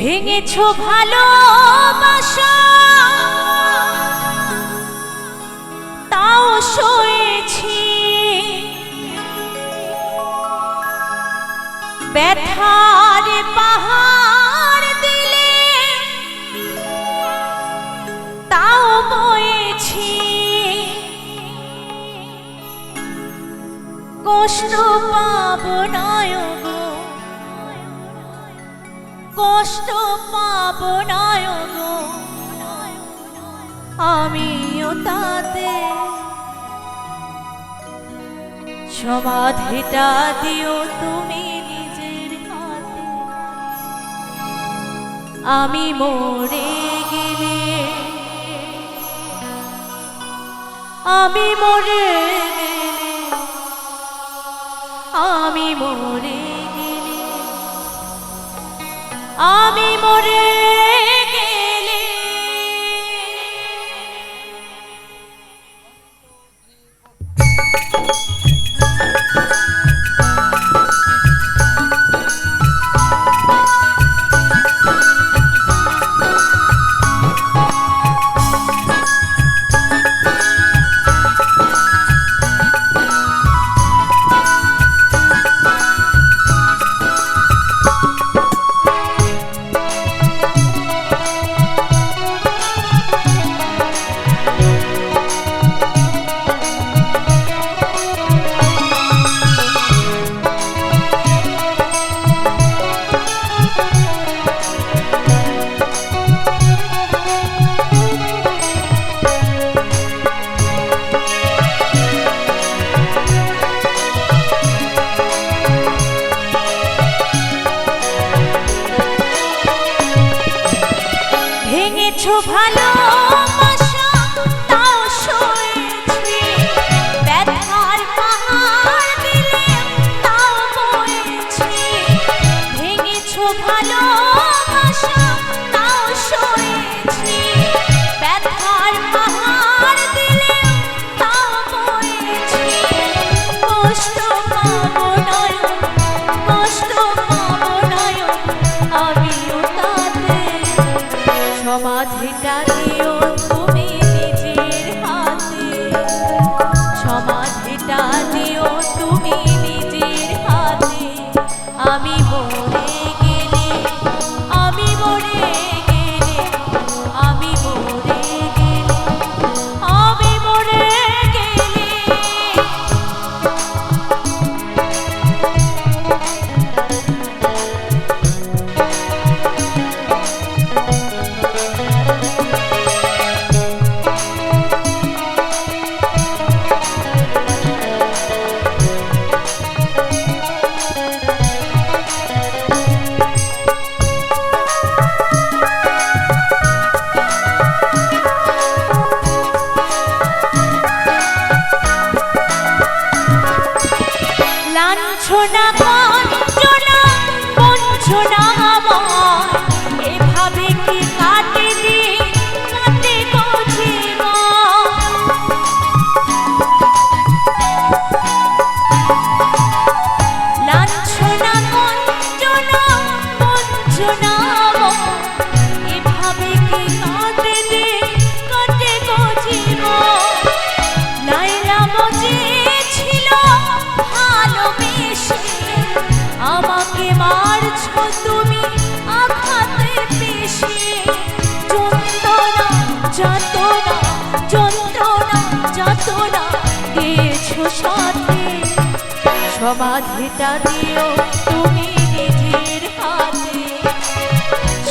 ভেঙেছ ভালোবাসা তাও শুয়েছি ব্যথার পাহাড় কষ্ট পাব গো। আমিও তাতে। সমাধিটা দিও তুমি নিজের হাতে। আমি মরে গেলে। আমি মরে গেলে। আমি মরে আমি মরে ভেঙেছ লাঞ্ছনা কাঞ্চনা বঞ্চনা আমার। এভাবে কি কাটে দিন, কাটে গো লাঞ্ছনা কাঞ্চনা বঞ্চনা আমার। এভাবে কি সমাধিটা দিও তুমি নিজের হাতে।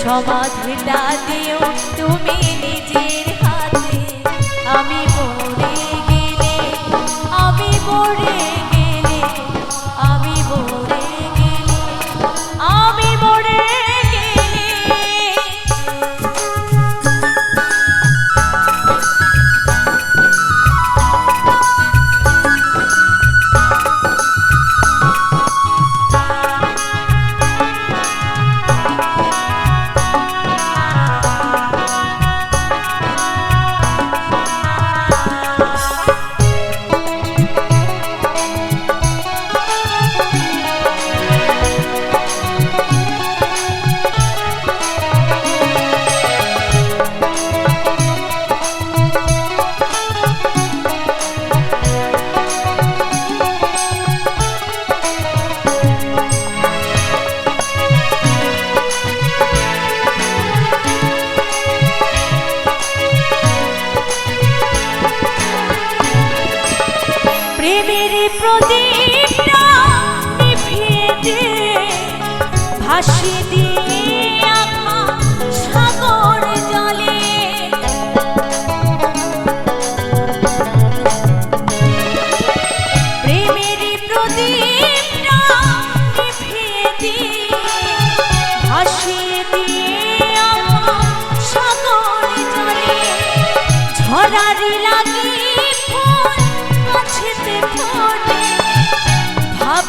সমাধিটা দিও তুমি নিজের হাতে। আমি